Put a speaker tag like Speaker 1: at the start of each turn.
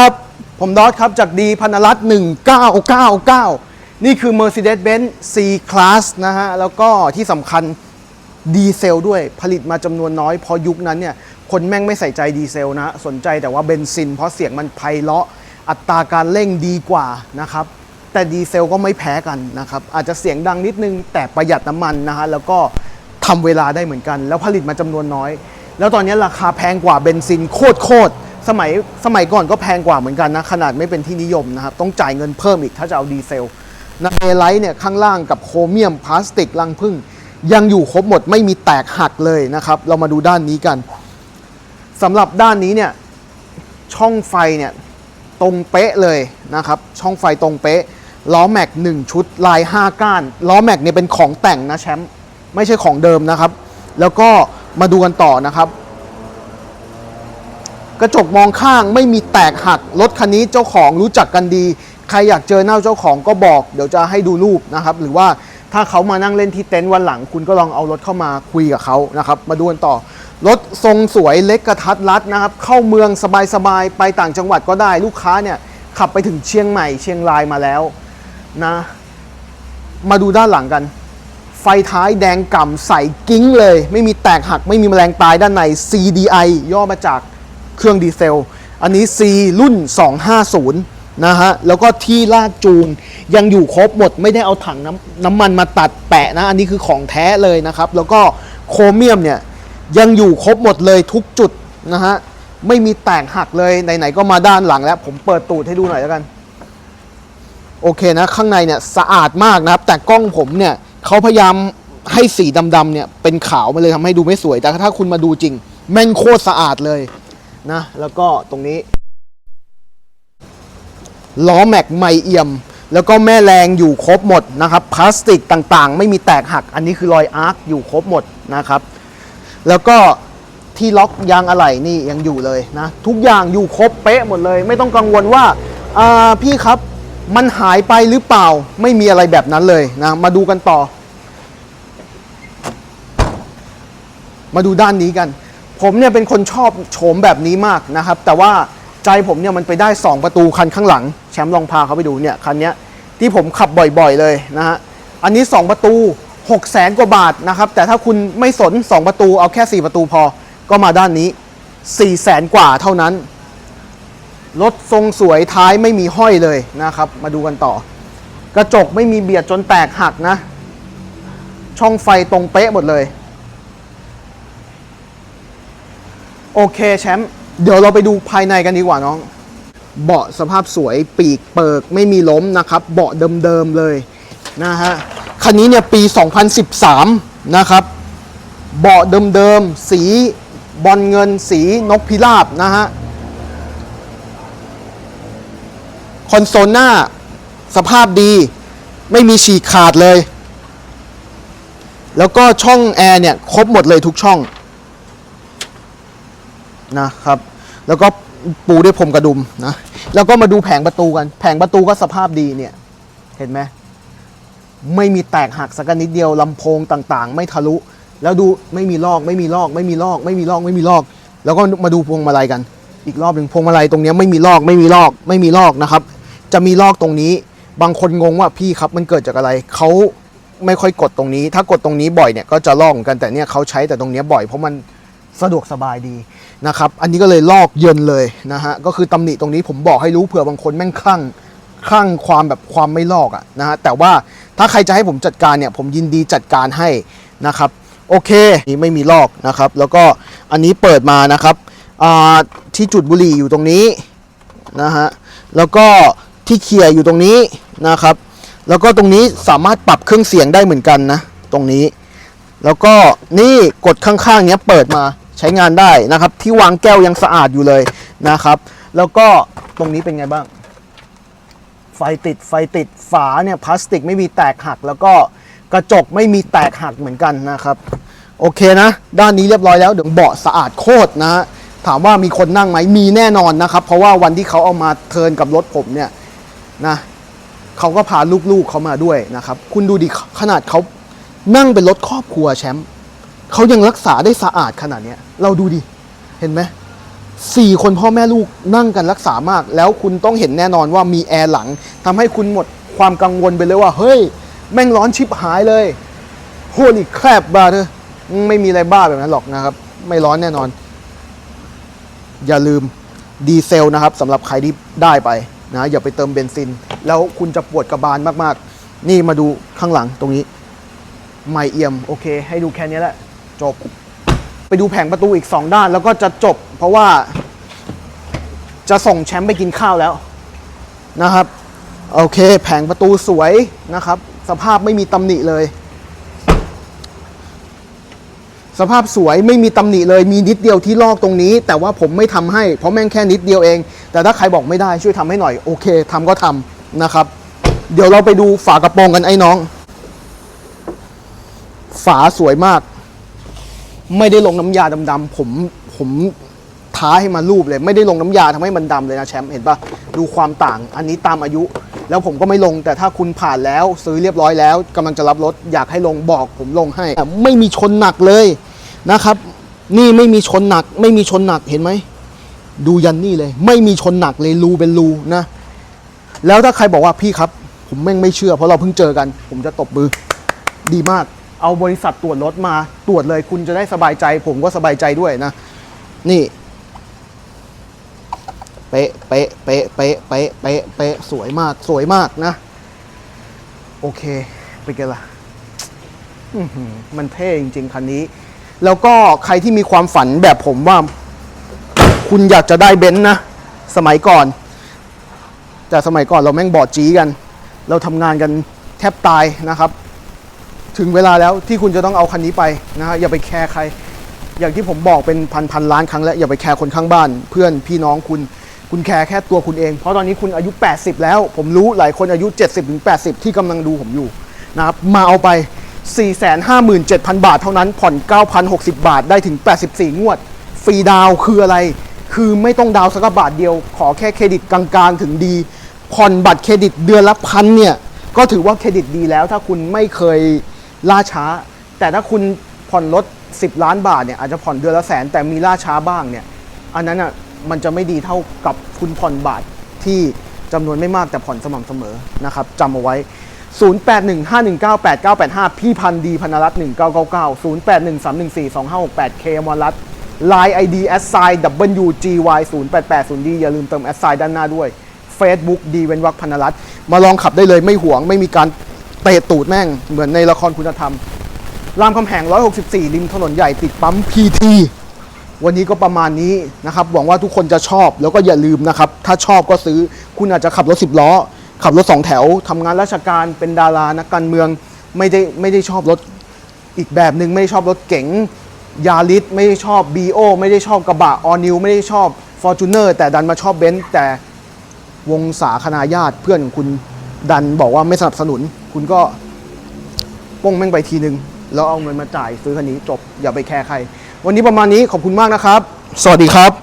Speaker 1: ครับ ผมดอทครับ จากดีพันรัตน์1999 นี่คือ Mercedes-Benz C Class นะฮะ แล้วก็ที่สำคัญดีเซลด้วยผลิตมาจำนวนน้อยพอยุคนั้นเนี่ย คนแม่งไม่ใส่ใจดีเซลนะฮะสนใจแต่ว่าเบนซิน เพราะเสียงมันไพเราะ อัตราการเร่งดีกว่านะครับ แต่ดีเซลก็ไม่แพ้กันนะครับ อาจจะเสียงดังนิดนึง แต่ประหยัดน้ำมันนะฮะ แล้วก็ทำเวลาได้เหมือนกัน แล้วผลิตมาจำนวนน้อย แล้วตอนนี้ราคาแพงกว่าเบนซินโคตรโคตร สมัยสมัยก่อนก็แพงกว่าเหมือนกันนะ ขนาดไม่เป็นที่นิยมนะครับ ต้องจ่ายเงินเพิ่มอีกถ้าจะเอาดีเซลนะเอไลท์เนี่ยข้างล่างกับโครเมียมพลาสติกลังพึ่ง ยังอยู่ครบหมดไม่มีแตกหักเลยนะครับ เรามาดูด้านนี้กันสำหรับด้านนี้เนี่ยช่องไฟเนี่ยตรงเป๊ะเลยนะครับ ช่องไฟตรงเป๊ะล้อแม็ก1ชุดลาย 5 ก้านล้อแม็กเนี่ยเป็นของแต่งนะแชมป์ไม่ใช่ของเดิมนะครับ แล้วก็มาดูกันต่อนะครับ กระจกมองข้างไม่มีแตกหักรถคันนี้เจ้าของรู้จักกันดี ใครอยากเจอหน้าเจ้าของก็บอก เดี๋ยวจะให้ดูรูปนะครับ หรือว่าถ้าเขามานั่งเล่นที่เต็นท์วันหลัง คุณก็ลองเอารถเข้ามาคุยกับเขานะครับ มาดูกันต่อ รถทรงสวยเล็กกระทัดรัดนะครับ เข้าเมืองสบายๆไปต่างจังหวัดก็ได้ลูกค้าเนี่ยขับไปถึงเชียงใหม่เชียงรายมาแล้วนะ มาดูด้านหลังกัน ไฟท้ายแดงก่ำใสกิ้งเลย ไม่มีแตกหักไม่มีแมลงตายด้านใน CDI ย่อมาจาก เครื่องดีเซล อันนี้ C รุ่น 250 นะฮะ แล้วก็ที่ลากจูงยังอยู่ครบหมด ไม่ได้เอาถังน้ำน้ำมันมาตัดแปะนะ อันนี้คือของแท้เลยนะครับ แล้วก็โครเมียมเนี่ย ยังอยู่ครบหมดเลยทุกจุดนะฮะ ไม่มีแตกหักเลย ไหนๆก็มาด้านหลังแล้ว ผมเปิดตูดให้ดูหน่อยแล้วกัน โอเคนะ ข้างในเนี่ยสะอาดมากนะครับ แต่กล้องผมเนี่ยเขาพยายามให้สีดำๆเนี่ยเป็นขาวมาเลยทำให้ดูไม่สวย แต่ถ้าคุณมาดูจริง แม่งโคตรสะอาดเลย นะ แล้วก็ตรงนี้ ล้อแม็กไม่เอี่ยม แล้วก็แม่แรงอยู่ครบหมดนะครับ พลาสติกต่างๆ ไม่มีแตกหัก อันนี้คือรอยอาร์คอยู่ครบหมดนะครับ แล้วก็ที่ล็อกยางอะไหล่นี่ยังอยู่เลยนะ ทุกอย่างอยู่ครบเป๊ะหมดเลย ไม่ต้องกังวลว่าอ่าพี่ครับมันหายไปหรือเปล่าไม่มีอะไรแบบนั้นเลยนะ มาดูกันต่อ มาดูด้านนี้กัน ผมเนี่ยเป็นคนชอบโฉมแบบนี้มากนะครับ แต่ว่าใจผมเนี่ยมันไปได้ 2 ประตูคันข้างหลัง แชมป์ลองพาเขาไปดูเนี่ยคันเนี้ยที่ผมขับบ่อยๆเลยนะฮะอันนี้ 2 ประตู 6 0แสนกว่าบาทนะครับ แต่ถ้าคุณไม่สน 2 ประตูเอาแค่ 4 ประตูพอก็มาด้านนี้4แสนกว่าเท่านั้นรถทรงสวยท้ายไม่มีห้อยเลยนะครับ มาดูกันต่อ กระจกไม่มีเบียดจนแตกหักนะ ช่องไฟตรงเป๊ะหมดเลย โอเคแชมป์เดี๋ยวเราไปดูภายในกันดีกว่าน้อง เบาะสภาพสวยปีกเปิกไม่มีล้มนะครับ เบาะเดิมๆเลยนะฮะคันนี้เนี่ยปี 2013 นะครับ เบาะเดิมๆสีบอลเงินสีนกพิราบนะฮะคอนโซลหน้าสภาพดีไม่มีฉีกขาดเลย แล้วก็ช่องแอร์เนี่ย ครบหมดเลยทุกช่อง นะครับ แล้วก็ปูด้วยพรมกระดุมนะ แล้วก็มาดูแผงประตูกัน แผงประตูก็สภาพดีเนี่ย เห็นไหมไม่มีแตกหักสักนิดเดียวลำโพงต่างๆ ไม่ทะลุ แล้วดูไม่มีลอกไม่มีลอก ไม่มีลอก ไม่มีลอกไม่มีลอก แล้วก็มาดูพวงมาลัยกัน อีกรอบหนึ่งพวงมาลัยตรงนี้ไม่มีลอกไม่มีลอก ไม่มีลอกนะครับ จะมีลอกตรงนี้ บางคนงงว่าพี่ครับมันเกิดจากอะไรเขาไม่ค่อยกดตรงนี้ ถ้ากดตรงนี้บ่อยเนี่ยก็จะลอกกันแต่เนี่ยเขาใช้แต่ตรงนี้บ่อยเพราะมันสะดวกสบายดี นะครับ อันนี้ก็เลยลอกเยินเลยนะฮะ ก็คือตำหนิตรงนี้ผมบอกให้รู้เผื่อบางคนแม่งคลั่งคลั่งความแบบความไม่ลอกอะนะฮะ แต่ว่าถ้าใครจะให้ผมจัดการเนี่ย ผมยินดีจัดการให้นะครับ โอเค นี่ไม่มีลอกนะครับ แล้วก็อันนี้เปิดมานะครับที่จุดบุหรี่อยู่ตรงนี้นะฮะ แล้วก็ที่เคลียร์อยู่ตรงนี้นะครับ แล้วก็ตรงนี้สามารถปรับเครื่องเสียงได้เหมือนกันนะ ตรงนี้ แล้วก็นี่กดข้างๆเนี้ยเปิดมา ใช้งานได้นะครับ ที่วางแก้วยังสะอาดอยู่เลยนะครับ แล้วก็ตรงนี้เป็นไงบ้าง ไฟติดไฟติดฝาเนี่ยพลาสติกไม่มีแตกหัก แล้วก็กระจกไม่มีแตกหักเหมือนกันนะครับโอเคนะ ด้านนี้เรียบร้อยแล้วเดี๋ยวเบาะสะอาดโคตรนะฮะถามว่ามีคนนั่งไหมมีแน่นอนนะครับ เพราะว่าวันที่เขาเอามาเทินกับรถผมเนี่ยนะเขาก็พาลูกๆเขามาด้วยนะครับ คุณดูดิขนาดเขานั่งเป็นรถครอบครัวแชมป์ เขายังรักษาได้สะอาดขนาดเนี้ยเราดูดิ เห็นไหมสี่คนพ่อแม่ลูกนั่งกันรักษามาก แล้วคุณต้องเห็นแน่นอนว่ามีแอร์หลังทำให้คุณหมดความกังวลไปเลยว่า เฮ้ย แม่งร้อนชิบหายเลยโหนี่แครบบ้าเธอไม่มีอะไรบ้าแบบนั้นหรอกนะครับ ไม่ร้อนแน่นอน อย่าลืมดีเซลนะครับสำหรับใครที่ได้ไปนะอย่าไปเติมเบนซิน แล้วคุณจะปวดกระบาลมากๆ นี่มาดูข้างหลังตรงนี้ ไม่เอี่ยม โอเค ให้ดูแค่นี้แหละ จบ ไปดูแผงประตูอีก 2 ด้านแล้วก็จะจบ เพราะว่าจะส่งแชมป์ไปกินข้าวแล้วนะครับโอเค แผงประตูสวยนะครับ สภาพไม่มีตำหนิเลย สภาพสวยไม่มีตำหนิเลย มีนิดเดียวที่ลอกตรงนี้ แต่ว่าผมไม่ทำให้ เพราะแม่งแค่นิดเดียวเอง แต่ถ้าใครบอกไม่ได้ช่วยทำให้หน่อย โอเคทำก็ทำนะครับ เดี๋ยวเราไปดูฝากระโปรงกันไอ้น้อง ฝาสวยมาก ไม่ได้ลงน้ำยาดำๆผมผมท้าให้มารูปเลย ไม่ได้ลงน้ำยาทำให้มันดำเลยนะแชมป์เห็นปะดูความต่างอันนี้ตามอายุ แล้วผมก็ไม่ลงแต่ถ้าคุณผ่านแล้วซื้อเรียบร้อยแล้วกำลังจะรับรถอยากให้ลงบอกผมลงให้ ไม่มีชนหนักเลยนะครับ นี่ไม่มีชนหนัก ไม่มีชนหนักเห็นไหมดูยันนี่เลย ไม่มีชนหนักเลยรูเป็นรูนะ แล้วถ้าใครบอกว่าพี่ครับ ผมแม่งไม่เชื่อเพราะเราเพิ่งเจอกัน ผมจะตบมือดีมาก เอาบริษัทตรวจรถมาตรวจเลยคุณจะได้สบายใจ ผมก็สบายใจด้วยนะ นี่ เป๊ะเป๊ะเป๊ะเป๊ะเป๊ะเป๊ะเป๊ะสวยมากสวยมากนะ โอเคไปกันละมันเท่จริง ๆ คันนี้ แล้วก็ใครที่มีความฝันแบบผมว่า คุณอยากจะได้เบนซ์นะ สมัยก่อน แต่สมัยก่อนเราแม่งบอดจีกัน เราทำงานกันแทบตายนะครับ ถึงเวลาแล้วที่คุณจะต้องเอาคันนี้ไปนะฮะอย่าไปแคร์ใคร อย่างที่ผมบอกเป็นพันพันล้านครั้งแล้วอย่าไปแคร์คนข้างบ้าน เพื่อนพี่น้องคุณคุณแคร์แค่ตัวคุณเอง เพราะตอนนี้คุณอายุ 80 แล้ว ผมรู้หลายคนอายุ 70-80 ที่กำลังดูผมอยู่นะครับมาเอาไป 457,000 บาทเท่านั้น ผ่อน 9,060 บาทได้ถึง 84 งวด ฟรีดาวคืออะไร คือไม่ต้องดาวสักบาทเดียว ขอแค่เครดิตกลางๆ ถึงดี ผ่อนบัตรเครดิตเดือนละพันเนี่ย ก็ถือว่าเครดิตดีแล้วถ้าคุณไม่เคย ล่าช้า แต่ถ้าคุณผ่อนรถ10 ล้านบาทเนี่ยอาจจะผ่อนเดือนละแสนแต่มีล่าช้าบ้างเนี่ยอันนั้นอะมันจะไม่ดีเท่ากับคุณผ่อนบาทที่จำนวนไม่มากแต่ผ่อนสม่ำเสมอนะครับจำเอาไว้ 0815198985 พี่พันธ์ดีพนรัตน์1999 0813142568 เคมอรัตน์ Line ID s s i WGY 0880D อย่าลืมเติม s s i ด้านหน้าด้วย Facebook ดีเว้นวักพนรัตน์มาลองขับได้เลยไม่หวงไม่มีการ เตะตูดแม่งเหมือนในละครคุณธรรม รามคำแหง 164 ริมถนนใหญ่ติดปั๊ม PT วันนี้ก็ประมาณนี้นะครับ หวังว่าทุกคนจะชอบแล้วก็อย่าลืมนะครับ ถ้าชอบก็ซื้อคุณอาจจะขับรถ 10 ล้อ ขับรถ 2 แถวทำงานราชการเป็นดารานักการเมืองไม่ได้ไม่ได้ชอบรถอีกแบบหนึ่งไม่ได้ชอบรถเก๋งยาริสไม่ได้ชอบ BO ไม่ได้ชอบกระบะออนิวไม่ได้ชอบ f o r t u n e r แต่ดันมาชอบเบนซ์แต่วงสาคณาญาติเพื่อนของคุณ ดันบอกว่าไม่สนับสนุน คุณก็ป้งแม่งไปทีนึง แล้วเอาเงินมาจ่ายซื้อคันนี้จบอย่าไปแคร์ใคร วันนี้ประมาณนี้ขอบคุณมากนะครับ สวัสดีครับ